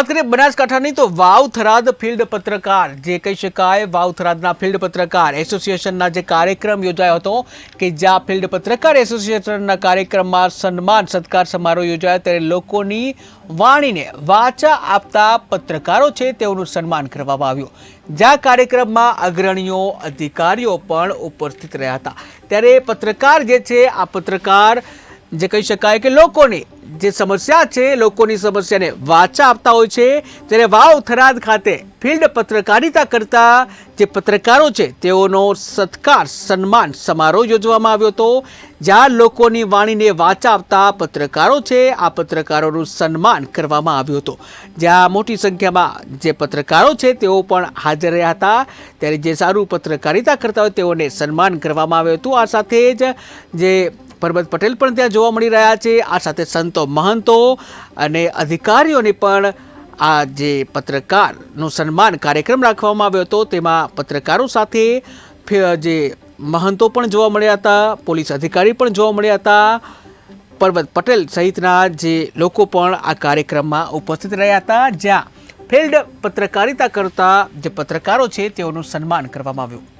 વાત કરીએ બનાસકાંઠાની, તો વાવ થરાદ ફિલ્ડ પત્રકાર, જે કહી શકાય વાવ થરાદના ફિલ્ડ પત્રકાર, એસોસિએશનના જે કાર્યક્રમ યોજાયો હતો, કે જ્યાં ફિલ્ડ પત્રકાર એસોસિએશનના કાર્યક્રમમાં સન્માન સત્કાર સમારોહ યોજાયો, ત્યારે લોકોની વાણીને વાચા આપતા પત્રકારો છે, તેઓનું સન્માન કરવામાં આવ્યું. જ્યાં કાર્યક્રમમાં અગ્રણીઓ, અધિકારીઓ પણ ઉપસ્થિત રહ્યા હતા. ત્યારે પત્રકાર જે છે, આ પત્રકાર જે કહી શકાય કે લોકોની જે સમસ્યા છે, લોકોની સમસ્યાને વાચા આપતા હોય છે ત્યારે વાવ થરાદ ખાતે ફિલ્ડ પત્રકારિતા કરતા જે પત્રકારો છે, તેઓનો સત્કાર, સન્માન સમારોહ યોજવામાં આવ્યો હતો, જ્યાં લોકોની વાણીને વાચા આપતા પત્રકારો છે, આ પત્રકારોનું સન્માન કરવામાં આવ્યું હતું. જ્યાં મોટી સંખ્યામાં જે પત્રકારો છે, તેઓ પણ હાજર રહ્યા હતા. ત્યારે જે સારું પત્રકારિતા કરતા હોય, તેઓને સન્માન કરવામાં આવ્યું હતું. આ સાથે જ જે પરબત પટેલ પણ ત્યાં જોવા મળી રહ્યા છે. આ સાથે સંતો મહંતો અને અધિકારીઓને પણ આ જે પત્રકારનું સન્માન કાર્યક્રમ રાખવામાં આવ્યો હતો, તેમાં પત્રકારો સાથે જે મહંતો પણ જોવા મળ્યા હતા, પોલીસ અધિકારી પણ જોવા મળ્યા હતા. પરબત પટેલ સહિતના જે લોકો પણ આ કાર્યક્રમમાં ઉપસ્થિત રહ્યા હતા. જ્યાં ફિલ્ડ પત્રકારિતા કરતા જે પત્રકારો છે, તેઓનું સન્માન કરવામાં આવ્યું.